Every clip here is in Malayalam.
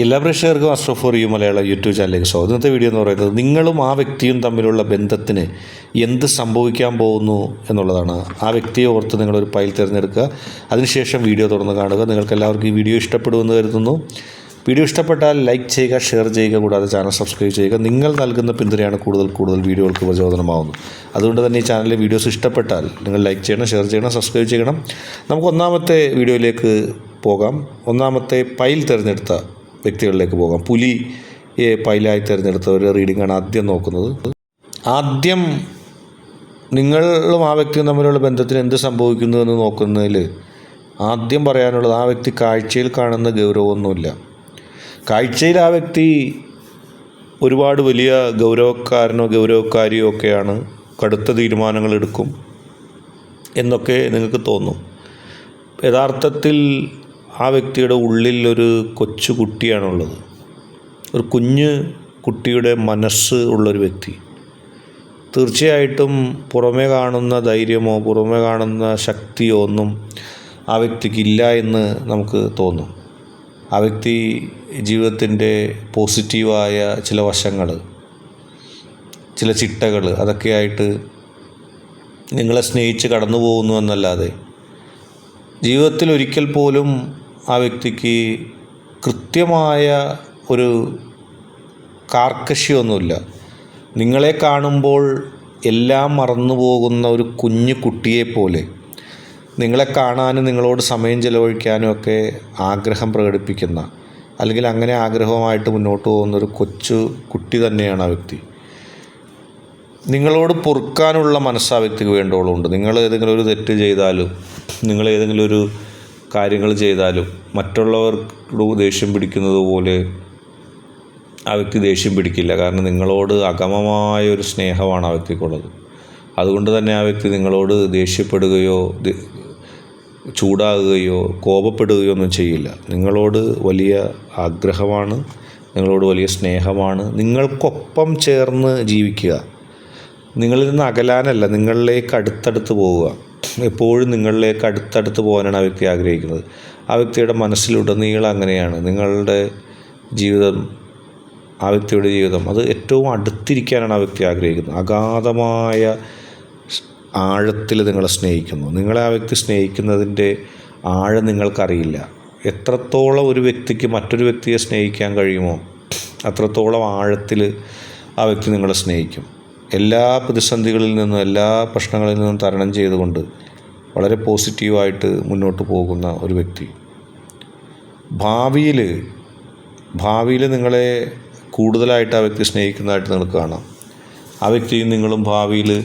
എല്ലാ പ്രേക്ഷകർക്കും അസ്ട്രോ ഫോർ യു മലയാള യൂട്യൂബ് ചാനലിലേക്ക് സ്വാഗതം. ഇന്നത്തെ വീഡിയോ എന്ന് പറയുന്നത് നിങ്ങളും ആ വ്യക്തിയും തമ്മിലുള്ള ബന്ധത്തിന് എന്ത് സംഭവിക്കാൻ പോകുന്നു എന്നുള്ളതാണ്. ആ വ്യക്തിയെ ഓർത്ത് നിങ്ങളൊരു ഫയൽ തിരഞ്ഞെടുക്കുക. അതിനുശേഷം വീഡിയോ തുറന്ന് കാണുക. നിങ്ങൾക്ക് എല്ലാവർക്കും ഈ വീഡിയോ ഇഷ്ടപ്പെടുമെന്ന് കരുതുന്നു. വീഡിയോ ഇഷ്ടപ്പെട്ടാൽ ലൈക്ക് ചെയ്യുക ഷെയർ ചെയ്യുക കൂടാതെ ചാനൽ സബ്സ്ക്രൈബ് ചെയ്യുക. നിങ്ങൾ നൽകുന്ന പിന്തുണയാണ് കൂടുതൽ കൂടുതൽ വീഡിയോകൾക്ക് പ്രചോദനമാകുന്നത് അതുകൊണ്ട് തന്നെ ഈ ചാനലിലെ വീഡിയോസ് ഇഷ്ടപ്പെട്ടാൽ നിങ്ങൾ ലൈക്ക് ചെയ്യണം ഷെയർ ചെയ്യണം സബ്സ്ക്രൈബ് ചെയ്യണം. നമുക്ക് ഒന്നാമത്തെ വീഡിയോയിലേക്ക് പോകാം. ഒന്നാമത്തെ പൈൽ തിരഞ്ഞെടുത്ത വ്യക്തികളിലേക്ക് പോകാം. പുലി പൈലായി തിരഞ്ഞെടുത്തവർ ആണ് ആദ്യം നോക്കുന്നത്. ആദ്യം നിങ്ങളും ആ വ്യക്തിയും തമ്മിലുള്ള ബന്ധത്തിന് എന്ത് സംഭവിക്കുന്നു എന്ന് നോക്കുന്നതിൽ ആദ്യം പറയാനുള്ളത് ആ വ്യക്തി കാഴ്ചയിൽ കാണുന്ന ഗൗരവമൊന്നുമില്ല. കാഴ്ചയിൽ ആ വ്യക്തി ഒരുപാട് വലിയ ഗൗരവക്കാരനോ ഗൗരവക്കാരിയോ ഒക്കെയാണ്. കടുത്ത തീരുമാനങ്ങൾ എടുക്കും എന്നൊക്കെ നിങ്ങൾക്ക് തോന്നും. യഥാർത്ഥത്തിൽ ആ വ്യക്തിയുടെ ഉള്ളിൽ ഒരു കൊച്ചു കുട്ടിയാണുള്ളത് ഒരു കുഞ്ഞ് കുട്ടിയുടെ മനസ്സ് ഉള്ളൊരു വ്യക്തി. തീർച്ചയായിട്ടും പുറമേ കാണുന്ന ധൈര്യമോ പുറമേ കാണുന്ന ശക്തിയോ ഒന്നും ആ വ്യക്തിക്കില്ല എന്ന് നമുക്ക് തോന്നും. ആ വ്യക്തി ജീവിതത്തിന്റെ പോസിറ്റീവായ ചില വശങ്ങൾ ചില ചിട്ടകൾ അതൊക്കെയായിട്ട് നിങ്ങളെ സ്നേഹിച്ച് കടന്നു പോകുന്നു എന്നല്ലാതെ ജീവിതത്തിൽ ഒരിക്കൽ പോലും വ്യക്തിക്ക് കൃത്യമായ ഒരു കാർക്കശ്യമൊന്നുമില്ല. നിങ്ങളെ കാണുമ്പോൾ എല്ലാം മറന്നു പോകുന്ന ഒരു കുഞ്ഞു കുട്ടിയെപ്പോലെ. നിങ്ങളെ കാണാനും നിങ്ങളോട് സമയം ചിലവഴിക്കാനും ഒക്കെ ആഗ്രഹം പ്രകടിപ്പിക്കുന്ന അല്ലെങ്കിൽ അങ്ങനെ ആഗ്രഹവുമായിട്ട് മുന്നോട്ട് പോകുന്ന ഒരു കൊച്ചു കുട്ടി തന്നെയാണ് ആ വ്യക്തി. നിങ്ങളോട് പൊറുക്കാനുള്ള മനസ്സാ ആ വ്യക്തിക്ക് വേണ്ടോളമുണ്ട് നിങ്ങൾ ഏതെങ്കിലും ഒരു തെറ്റ് ചെയ്താലും നിങ്ങൾ ഏതെങ്കിലും ഒരു കാര്യങ്ങൾ ചെയ്താലും മറ്റുള്ളവർക്ക് ദേഷ്യം പിടിക്കുന്നത് പോലെ ആ വ്യക്തി ദേഷ്യം പിടിക്കില്ല. കാരണം നിങ്ങളോട് അഗമമായ ഒരു സ്നേഹമാണ് ആ വ്യക്തിക്കുള്ളത് അതുകൊണ്ട് തന്നെ ആ വ്യക്തി നിങ്ങളോട് ദേഷ്യപ്പെടുകയോ ചൂടാകുകയോ കോപപ്പെടുകയോ ഒന്നും ചെയ്യില്ല. നിങ്ങളോട് വലിയ ആഗ്രഹമാണ് നിങ്ങളോട് വലിയ സ്നേഹമാണ്. നിങ്ങൾക്കൊപ്പം ചേർന്ന് ജീവിക്കുക. നിങ്ങളിൽ നിന്ന് അകലാനല്ല നിങ്ങളിലേക്ക് അടുത്തടുത്ത് പോവുക. എപ്പോഴും നിങ്ങളിലേക്ക് അടുത്തടുത്ത് പോകാനാണ് ആ വ്യക്തി ആഗ്രഹിക്കുന്നത്. ആ വ്യക്തിയുടെ മനസ്സിലുടനീളം അങ്ങനെയാണ്. നിങ്ങളുടെ ജീവിതം ആ വ്യക്തിയുടെ ജീവിതം അത് ഏറ്റവും അടുത്തിരിക്കാനാണ് ആ വ്യക്തി ആഗ്രഹിക്കുന്നത്. അഗാധമായ ആഴത്തിൽ നിങ്ങളെ സ്നേഹിക്കുന്നു. നിങ്ങളെ ആ വ്യക്തി സ്നേഹിക്കുന്നതിന്റെ ആഴം നിങ്ങൾക്കറിയില്ല. എത്രത്തോളം ഒരു വ്യക്തിക്ക് മറ്റൊരു വ്യക്തിയെ സ്നേഹിക്കാൻ കഴിയുമോ അത്രത്തോളം ആഴത്തിൽ ആ വ്യക്തി നിങ്ങളെ സ്നേഹിക്കും. എല്ലാ പ്രതിസന്ധികളിൽ നിന്നും എല്ലാ പ്രശ്നങ്ങളിൽ നിന്നും തരണം ചെയ്തുകൊണ്ട് വളരെ പോസിറ്റീവായിട്ട് മുന്നോട്ട് പോകുന്ന ഒരു വ്യക്തി. ഭാവിയിൽ ഭാവിയിൽ നിങ്ങളെ കൂടുതലായിട്ട് ആ വ്യക്തി സ്നേഹിക്കുന്നതായിട്ട് നിങ്ങൾക്ക് കാണാം. ആ വ്യക്തിയും നിങ്ങളും ഭാവിയിൽ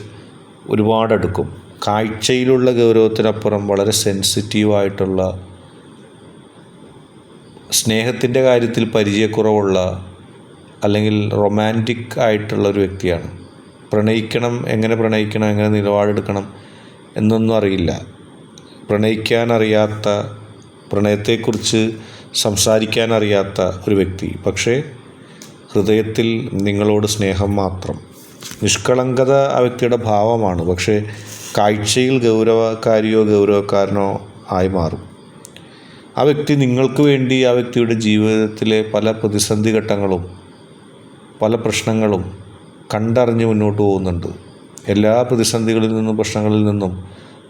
ഒരുപാട് അടുക്കും കാഴ്ചയിലുള്ള ഗൗരവത്തിനപ്പുറം വളരെ സെൻസിറ്റീവായിട്ടുള്ള സ്നേഹത്തിന്റെ കാര്യത്തിൽ പരിചയക്കുറവുള്ള അല്ലെങ്കിൽ റൊമാന്റിക് ആയിട്ടുള്ള ഒരു വ്യക്തിയാണ്. പ്രണയിക്കണം എങ്ങനെ പ്രണയിക്കണം എങ്ങനെ നിലപാടെടുക്കണം എന്നൊന്നും അറിയില്ല. പ്രണയിക്കാനറിയാത്ത പ്രണയത്തെക്കുറിച്ച് സംസാരിക്കാനറിയാത്ത ഒരു വ്യക്തി. പക്ഷേ ഹൃദയത്തിൽ നിങ്ങളോട് സ്നേഹം മാത്രം. നിഷ്കളങ്കത ആ വ്യക്തിയുടെ ഭാവമാണ്. പക്ഷേ കാഴ്ചയിൽ ഗൗരവക്കാരിയോ ഗൗരവക്കാരനോ ആയി മാറും. ആ വ്യക്തി നിങ്ങൾക്ക് വേണ്ടി ആ വ്യക്തിയുടെ ജീവിതത്തിലെ പല പ്രതിസന്ധി ഘട്ടങ്ങളും പല പ്രശ്നങ്ങളും കണ്ടറിഞ്ഞ് മുന്നോട്ട് പോകുന്നുണ്ട്. എല്ലാ പ്രതിസന്ധികളിൽ നിന്നും പ്രശ്നങ്ങളിൽ നിന്നും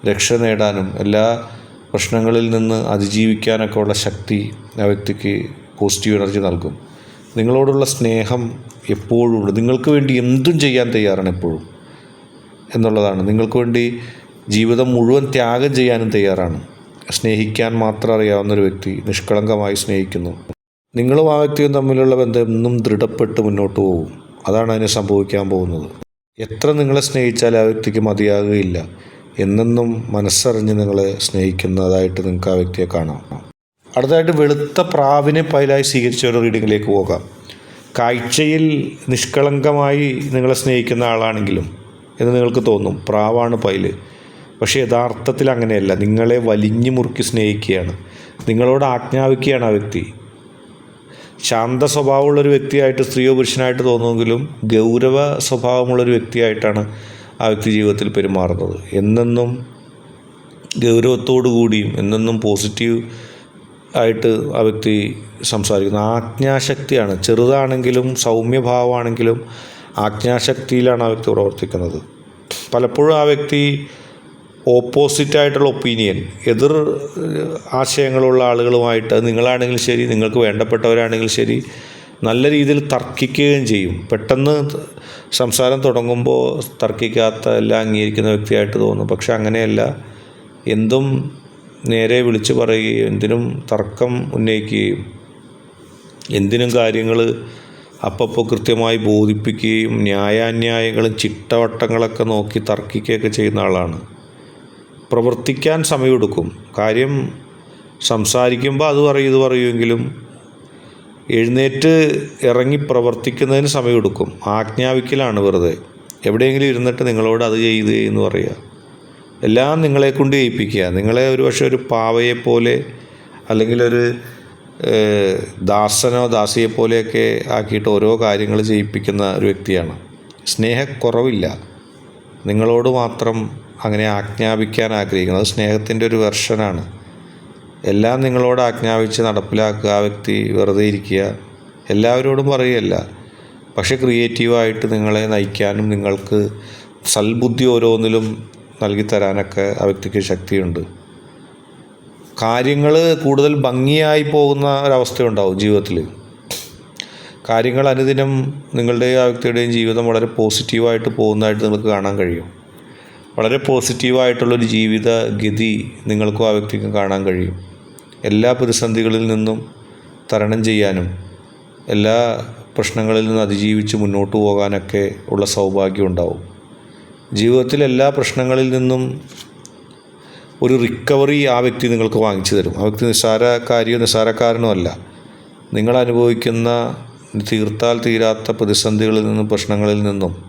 രക്ഷ നേടാനും എല്ലാ പ്രശ്നങ്ങളിൽ നിന്ന് അതിജീവിക്കാനൊക്കെ ഉള്ള ശക്തി ആ വ്യക്തിക്ക് പോസിറ്റീവ് എനർജി നൽകും. നിങ്ങളോടുള്ള സ്നേഹം എപ്പോഴും ഉണ്ട് നിങ്ങൾക്ക് വേണ്ടി എന്തും ചെയ്യാൻ തയ്യാറാണ് എപ്പോഴും എന്നുള്ളതാണ്. നിങ്ങൾക്ക് വേണ്ടി ജീവിതം മുഴുവൻ ത്യാഗം ചെയ്യാനും തയ്യാറാണ്. സ്നേഹിക്കാൻ മാത്രം അറിയാവുന്ന ഒരു വ്യക്തി നിഷ്കളങ്കമായി സ്നേഹിക്കുന്നു. നിങ്ങളും ആ വ്യക്തിയും തമ്മിലുള്ള ബന്ധം എന്നും ദൃഢപ്പെട്ട് മുന്നോട്ട് പോകും അതാണ് അതിന് സംഭവിക്കാൻ പോകുന്നത്. എത്ര നിങ്ങളെ സ്നേഹിച്ചാൽ ആ വ്യക്തിക്ക് മതിയാകുകയില്ല. എന്നെന്നും മനസ്സറിഞ്ഞ് നിങ്ങളെ സ്നേഹിക്കുന്നതായിട്ട് നിങ്ങൾക്ക് ആ വ്യക്തിയെ കാണാം. അടുത്തതായിട്ട് വെളുത്ത പ്രാവിനെ പൈലായി സ്വീകരിച്ച ഒരു റീഡിങ്ങിലേക്ക് പോകാം. കാഴ്ചയിൽ നിഷ്കളങ്കമായി നിങ്ങളെ സ്നേഹിക്കുന്ന ആളാണെങ്കിലും എന്ന് നിങ്ങൾക്ക് തോന്നും. പ്രാവാണ് പൈൽ പക്ഷേ യഥാർത്ഥത്തിൽ അങ്ങനെയല്ല. നിങ്ങളെ വലിഞ്ഞു മുറുക്കി സ്നേഹിക്കുകയാണ്. നിങ്ങളോട് ആജ്ഞാപിക്കുകയാണ് ആ വ്യക്തി. ശാന്ത സ്വഭാവമുള്ളൊരു വ്യക്തിയായിട്ട് സ്ത്രീയോ പുരുഷനായിട്ട് തോന്നുമെങ്കിലും ഗൗരവ സ്വഭാവമുള്ളൊരു വ്യക്തിയായിട്ടാണ് ആ വ്യക്തി ജീവിതത്തിൽ പെരുമാറുന്നത്. എന്നെന്നും ഗൗരവത്തോടു കൂടിയും എന്നെന്നും പോസിറ്റീവ് ആയിട്ട് ആ വ്യക്തി സംസാരിക്കുന്നത് ആജ്ഞാശക്തിയാണ്. ചെറുതാണെങ്കിലും സൗമ്യഭാവമാണെങ്കിലും ആജ്ഞാശക്തിയിലാണ് ആ വ്യക്തി പ്രവർത്തിക്കുന്നത്. പലപ്പോഴും ആ വ്യക്തി ഓപ്പോസിറ്റായിട്ടുള്ള ഒപ്പീനിയൻ എതിർ ആശയങ്ങളുള്ള ആളുകളുമായിട്ട് അത് നിങ്ങളാണെങ്കിലും ശരി നിങ്ങൾക്ക് വേണ്ടപ്പെട്ടവരാണെങ്കിൽ ശരി നല്ല രീതിയിൽ തർക്കിക്കുകയും ചെയ്യും. പെട്ടെന്ന് സംസാരം തുടങ്ങുമ്പോൾ തർക്കിക്കാത്ത എല്ലാം അംഗീകരിക്കുന്ന വ്യക്തിയായിട്ട് തോന്നും. പക്ഷെ അങ്ങനെയല്ല. എന്തും നേരെ വിളിച്ചു പറയുകയും എന്തിനും തർക്കം ഉന്നയിക്കുകയും എന്തിനും കാര്യങ്ങൾ അപ്പപ്പോൾ കൃത്യമായി ബോധിപ്പിക്കുകയും ന്യായാന്യായങ്ങളും ചിട്ടവട്ടങ്ങളൊക്കെ നോക്കി തർക്കിക്കുകയൊക്കെ ചെയ്യുന്ന ആളാണ്. പ്രവർത്തിക്കാൻ സമയമെടുക്കും. കാര്യം സംസാരിക്കുമ്പോൾ അത് പറയും ഇത് പറയുമെങ്കിലും എഴുന്നേറ്റ് ഇറങ്ങി പ്രവർത്തിക്കുന്നതിന് സമയമെടുക്കും. ആജ്ഞാപിക്കലാണ് വെറുതെ. എവിടെയെങ്കിലും ഇരുന്നിട്ട് നിങ്ങളോട് അത് ചെയ്ത് എന്ന് പറയുക. എല്ലാം നിങ്ങളെ കൊണ്ട് ചെയ്യിപ്പിക്കുക നിങ്ങളെ ഒരു പക്ഷേ ഒരു പാവയെ പോലെ അല്ലെങ്കിൽ ഒരു ദാസനോ ദാസിയെ പോലെയൊക്കെ ആക്കിയിട്ട് ഓരോ കാര്യങ്ങൾ ചെയ്യിപ്പിക്കുന്ന ഒരു വ്യക്തിയാണ്. സ്നേഹക്കുറവില്ല. നിങ്ങളോട് മാത്രം അങ്ങനെ ആജ്ഞാപിക്കാൻ ആഗ്രഹിക്കുന്നത്. സ്നേഹത്തിന്റെ ഒരു വെർഷനാണ്. എല്ലാം നിങ്ങളോട് ആജ്ഞാപിച്ച് നടപ്പിലാക്കുക ആ വ്യക്തി വെറുതെ ഇരിക്കുക എല്ലാവരോടും പറയുകയല്ല. പക്ഷെ ക്രിയേറ്റീവായിട്ട് നിങ്ങളെ നയിക്കാനും നിങ്ങൾക്ക് സൽബുദ്ധി ഓരോന്നിലും നൽകിത്തരാനൊക്കെ ആ വ്യക്തിക്ക് ശക്തിയുണ്ട്. കാര്യങ്ങൾ കൂടുതൽ ഭംഗിയായി പോകുന്ന ഒരവസ്ഥയുണ്ടാവും ജീവിതത്തിൽ കാര്യങ്ങൾ അനുദിനം നിങ്ങളുടെയും ആ വ്യക്തിയുടെയും ജീവിതം വളരെ പോസിറ്റീവായിട്ട് പോകുന്നതായിട്ട് നിങ്ങൾക്ക് കാണാൻ കഴിയും. വളരെ പോസിറ്റീവായിട്ടുള്ളൊരു ജീവിത ഗതി നിങ്ങൾക്കും ആ വ്യക്തിക്കും കാണാൻ കഴിയും. എല്ലാ പ്രതിസന്ധികളിൽ നിന്നും തരണം ചെയ്യാനും എല്ലാ പ്രശ്നങ്ങളിൽ നിന്നും അതിജീവിച്ച് മുന്നോട്ട് പോകാനൊക്കെ ഉള്ള സൗഭാഗ്യം ഉണ്ടാവും. ജീവിതത്തിൽ എല്ലാ പ്രശ്നങ്ങളിൽ നിന്നും ഒരു റിക്കവറി ആ വ്യക്തി നിങ്ങൾക്ക് വാങ്ങിച്ചു തരും. ആ വ്യക്തി നിസ്സാരക്കാരിയോ നിസ്സാരക്കാരനോ അല്ല. നിങ്ങൾ അനുഭവിക്കുന്ന തീർത്താൽ തീരാത്ത പ്രതിസന്ധികളിൽ നിന്നും പ്രശ്നങ്ങളിൽ നിന്നും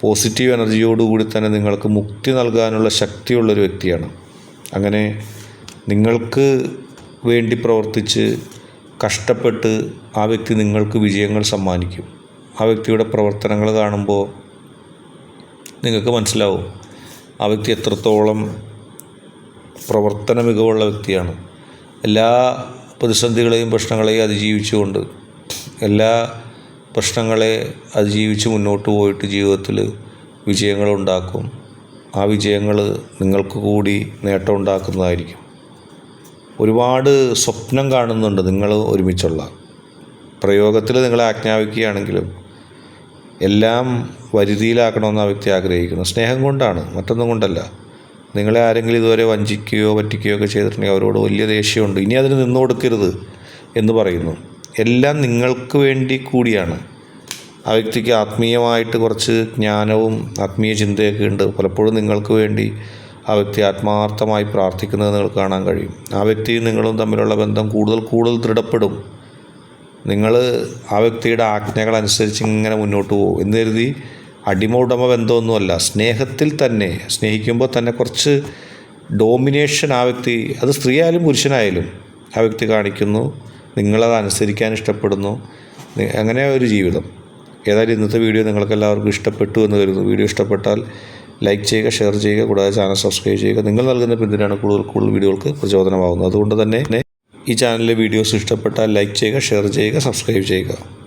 പോസിറ്റീവ് എനർജിയോടുകൂടി തന്നെ നിങ്ങൾക്ക് മുക്തി നൽകാനുള്ള ശക്തിയുള്ളൊരു വ്യക്തിയാണ്. അങ്ങനെ നിങ്ങൾക്ക് വേണ്ടി പ്രവർത്തിച്ച് കഷ്ടപ്പെട്ട് ആ വ്യക്തി നിങ്ങൾക്ക് വിജയങ്ങൾ സമ്മാനിക്കും. ആ വ്യക്തിയുടെ പ്രവർത്തനങ്ങൾ കാണുമ്പോൾ നിങ്ങൾക്ക് മനസ്സിലാവും ആ വ്യക്തി എത്രത്തോളം പ്രവർത്തന മികവുള്ള വ്യക്തിയാണ്. എല്ലാ പ്രതിസന്ധികളെയും പ്രശ്നങ്ങളെയും അതിജീവിച്ചുകൊണ്ട് എല്ലാ പ്രശ്നങ്ങളെ അതിജീവിച്ച് മുന്നോട്ട് പോയിട്ട് ജീവിതത്തിൽ വിജയങ്ങളുണ്ടാക്കും. ആ വിജയങ്ങൾ നിങ്ങൾക്ക് കൂടി നേട്ടം ഉണ്ടാക്കുന്നതായിരിക്കും. ഒരുപാട് സ്വപ്നം കാണുന്നുണ്ട് നിങ്ങൾ ഒരുമിച്ചുള്ള. പ്രയോഗത്തിൽ നിങ്ങളെ ആജ്ഞാപിക്കുകയാണെങ്കിലും എല്ലാം വരുതിയിലാക്കണമെന്ന് ആ വ്യക്തി ആഗ്രഹിക്കുന്നു. സ്നേഹം കൊണ്ടാണ് മറ്റൊന്നും കൊണ്ടല്ല. നിങ്ങളെ ആരെങ്കിലും ഇതുവരെ വഞ്ചിക്കുകയോ പറ്റിക്കുകയോ ഒക്കെ ചെയ്തിട്ടുണ്ടെങ്കിൽ അവരോട് വലിയ ദേഷ്യമുണ്ട്. ഇനി അതിന് നിന്നു കൊടുക്കരുത് എന്ന് പറയുന്നു. എല്ലാം നിങ്ങൾക്ക് വേണ്ടി കൂടിയാണ്. ആ വ്യക്തിക്ക് ആത്മീയമായിട്ട് കുറച്ച് ജ്ഞാനവും ആത്മീയ ചിന്തയൊക്കെ ഉണ്ട്. പലപ്പോഴും നിങ്ങൾക്ക് വേണ്ടി ആ വ്യക്തി ആത്മാർത്ഥമായി പ്രാർത്ഥിക്കുന്നത് നിങ്ങൾക്ക് കാണാൻ കഴിയും. ആ വ്യക്തിയും നിങ്ങളും തമ്മിലുള്ള ബന്ധം കൂടുതൽ കൂടുതൽ ദൃഢപ്പെടും. നിങ്ങൾ ആ വ്യക്തിയുടെ ആജ്ഞകൾ അനുസരിച്ച് ഇങ്ങനെ മുന്നോട്ട് പോകും. എന്ന് കരുതി അടിമ ഉടമ ബന്ധമൊന്നുമല്ല. സ്നേഹത്തിൽ തന്നെ സ്നേഹിക്കുമ്പോൾ തന്നെ കുറച്ച് ഡോമിനേഷൻ ആ വ്യക്തി അത് സ്ത്രീയായാലും പുരുഷനായാലും ആ വ്യക്തി കാണിക്കുന്നു. നിങ്ങളത് അനുസരിക്കാൻ ഇഷ്ടപ്പെടുന്നു അങ്ങനെ ഒരു ജീവിതം. ഏതായാലും ഇന്നത്തെ വീഡിയോ നിങ്ങൾക്ക് എല്ലാവർക്കും ഇഷ്ടപ്പെട്ടു എന്ന് കരുതുന്നു. വീഡിയോ ഇഷ്ടപ്പെട്ടാൽ ലൈക്ക് ചെയ്യുക ഷെയർ ചെയ്യുക കൂടാതെ ചാനൽ സബ്സ്ക്രൈബ് ചെയ്യുക. നിങ്ങൾ നൽകുന്ന പിന്തുണയാണ് കൂടുതൽ കൂടുതൽ വീഡിയോകൾക്ക് പ്രചോദനമാകുന്നത് അതുകൊണ്ട് തന്നെ ഈ ചാനലിലെ വീഡിയോസ് ഇഷ്ടപ്പെട്ടാൽ ലൈക്ക് ചെയ്യുക ഷെയർ ചെയ്യുക സബ്സ്ക്രൈബ് ചെയ്യുക.